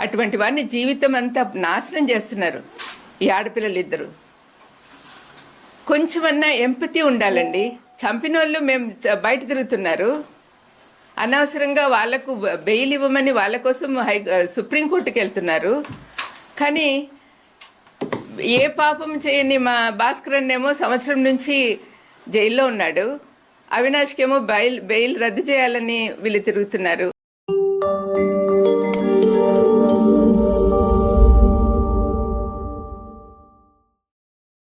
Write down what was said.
అటువంటి వారిని జీవితం అంతా నాశనం చేస్తున్నారు. ఈ ఆడపిల్లలు ఇద్దరు కొంచెమన్నా ఎంపతి ఉండాలండి. చంపిన వాళ్ళు మేము బయట తిరుగుతున్నారు. అనవసరంగా వాళ్ళకు బెయిల్ ఇవ్వమని వాళ్ళ కోసం హై సుప్రీంకోర్టుకి వెళ్తున్నారు. కానీ ఏ పాపం చేయని మా భాస్కర్ ఏమో సంవత్సరం నుంచి జైల్లో ఉన్నాడు. అవినాష్కేమో బెయిల్ బెయిల్ రద్దు చేయాలని వీళ్ళు తిరుగుతున్నారు.